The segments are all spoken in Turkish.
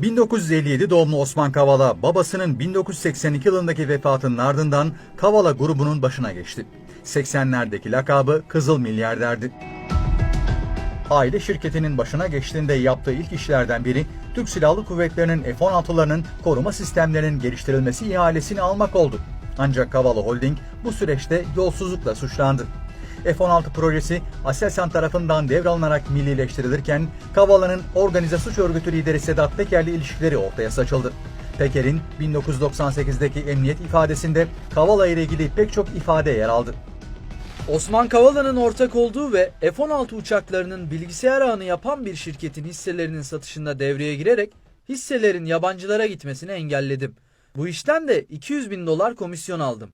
...1957 doğumlu Osman Kavala, babasının 1982 yılındaki vefatının ardından Kavala grubunun başına geçti. 80'lerdeki lakabı Kızıl Milyarder'di. Aile şirketinin başına geçtiğinde yaptığı ilk işlerden biri Türk Silahlı Kuvvetleri'nin F-16'larının koruma sistemlerinin geliştirilmesi ihalesini almak oldu. Ancak Kavala Holding bu süreçte yolsuzlukla suçlandı. F-16 projesi Aselsan tarafından devralınarak millileştirilirken Kavala'nın organize suç örgütü lideri Sedat Peker'le ilişkileri ortaya saçıldı. Peker'in 1998'deki emniyet ifadesinde Kavala ile ilgili pek çok ifade yer aldı. Osman Kavala'nın ortak olduğu ve F-16 uçaklarının bilgisayar ağını yapan bir şirketin hisselerinin satışında devreye girerek hisselerin yabancılara gitmesini engelledim. Bu işten de 200 bin dolar komisyon aldım.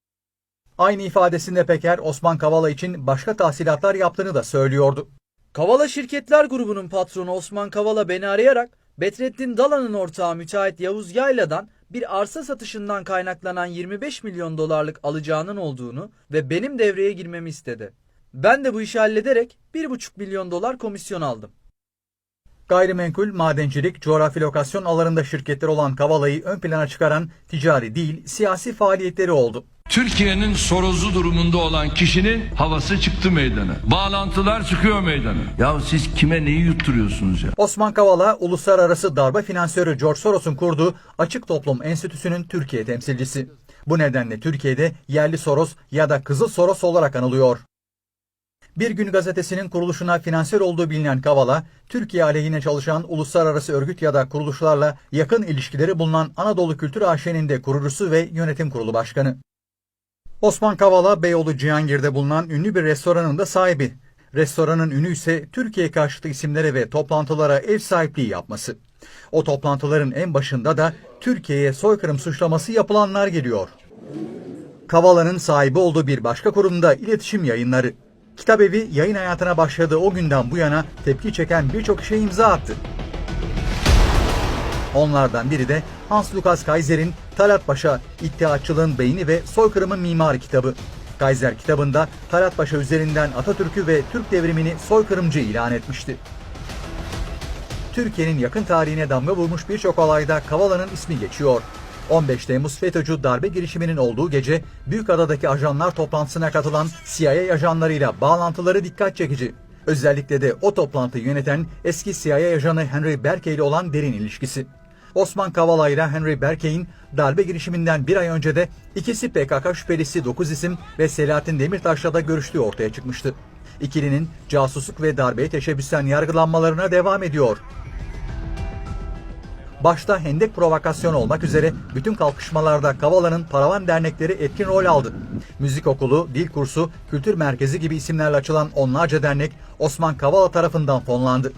Aynı ifadesinde Peker, Osman Kavala için başka tahsilatlar yaptığını da söylüyordu. Kavala Şirketler Grubu'nun patronu Osman Kavala beni arayarak Betrettin Dalan'ın ortağı müteahhit Yavuz Yayla'dan bir arsa satışından kaynaklanan 25 milyon dolarlık alacağının olduğunu ve benim devreye girmemi istedi. Ben de bu işi hallederek 1,5 milyon dolar komisyon aldım. Gayrimenkul, madencilik, coğrafi lokasyon alanında şirketler olan Kavala'yı ön plana çıkaran ticari değil, siyasi faaliyetleri oldu. Türkiye'nin sorozlu durumunda olan kişinin havası çıktı meydana. Bağlantılar çıkıyor meydana. Ya siz kime neyi yutturuyorsunuz ya? Osman Kavala, uluslararası darbe finansörü George Soros'un kurduğu Açık Toplum Enstitüsü'nün Türkiye temsilcisi. Bu nedenle Türkiye'de yerli Soros ya da Kızıl Soros olarak anılıyor. Bir Gün gazetesinin kuruluşuna finansör olduğu bilinen Kavala, Türkiye aleyhine çalışan uluslararası örgüt ya da kuruluşlarla yakın ilişkileri bulunan Anadolu Kültür AŞ'nin de kurucusu ve yönetim kurulu başkanı. Osman Kavala, Beyoğlu Cihangir'de bulunan ünlü bir restoranın da sahibi. Restoranın ünü ise Türkiye karşıtı isimlere ve toplantılara ev sahipliği yapması. O toplantıların en başında da Türkiye'ye soykırım suçlaması yapılanlar geliyor. Kavala'nın sahibi olduğu bir başka kurumda iletişim yayınları. Kitabevi yayın hayatına başladığı o günden bu yana tepki çeken birçok işe imza attı. Onlardan biri de Hans Lukas Kaiser'in Talat Paşa, İttihatçılığın Beyni ve Soykırımın Mimarı kitabı. Kaiser kitabında Talat Paşa üzerinden Atatürk'ü ve Türk devrimini soykırımcı ilan etmişti. Türkiye'nin yakın tarihine damga vurmuş birçok olayda Kavala'nın ismi geçiyor. 15 Temmuz FETÖ'cü darbe girişiminin olduğu gece Büyükada'daki ajanlar toplantısına katılan CIA ajanlarıyla bağlantıları dikkat çekici. Özellikle de o toplantıyı yöneten eski CIA ajanı Henry Berkey ile olan derin ilişkisi. Osman Kavala ile Henry Berkey'in darbe girişiminden bir ay önce de ikisi PKK şüphelisi 9 isim ve Selahattin Demirtaş'la da görüştüğü ortaya çıkmıştı. İkilinin casusluk ve darbeye teşebbüsten yargılanmalarına devam ediyor. Başta hendek provokasyon olmak üzere bütün kalkışmalarda Kavala'nın paravan dernekleri etkin rol aldı. Müzik okulu, dil kursu, kültür merkezi gibi isimlerle açılan onlarca dernek Osman Kavala tarafından fonlandı.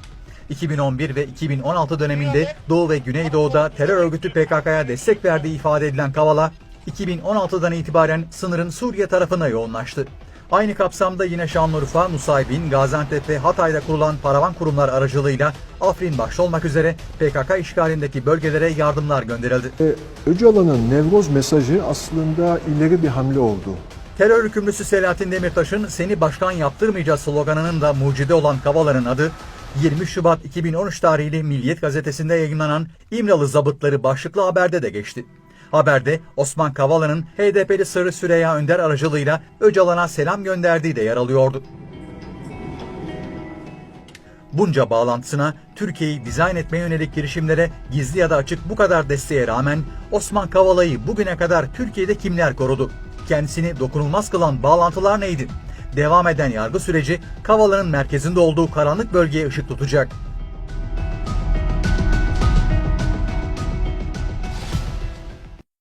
2011 ve 2016 döneminde Doğu ve Güneydoğu'da terör örgütü PKK'ya destek verdiği ifade edilen Kavala, 2016'dan itibaren sınırın Suriye tarafına yoğunlaştı. Aynı kapsamda yine Şanlıurfa, Nusaybin, Gaziantep ve Hatay'da kurulan paravan kurumlar aracılığıyla Afrin başta olmak üzere PKK işgalindeki bölgelere yardımlar gönderildi. E, Öcalan'ın Nevroz mesajı aslında ileri bir hamle oldu. Terör hükümlüsü Selahattin Demirtaş'ın seni başkan yaptırmayacağız sloganının da mucidi olan Kavala'nın adı 20 Şubat 2013 tarihli Milliyet gazetesinde yayınlanan İmralı Zabıtları başlıklı haberde de geçti. Haberde Osman Kavala'nın HDP'li Sırrı Süreyya Önder aracılığıyla Öcalan'a selam gönderdiği de yer alıyordu. Bunca bağlantısına Türkiye'yi dizayn etmeye yönelik girişimlere gizli ya da açık bu kadar desteğe rağmen Osman Kavala'yı bugüne kadar Türkiye'de kimler korudu? Kendisini dokunulmaz kılan bağlantılar neydi? Devam eden yargı süreci Kavala'nın merkezinde olduğu karanlık bölgeye ışık tutacak.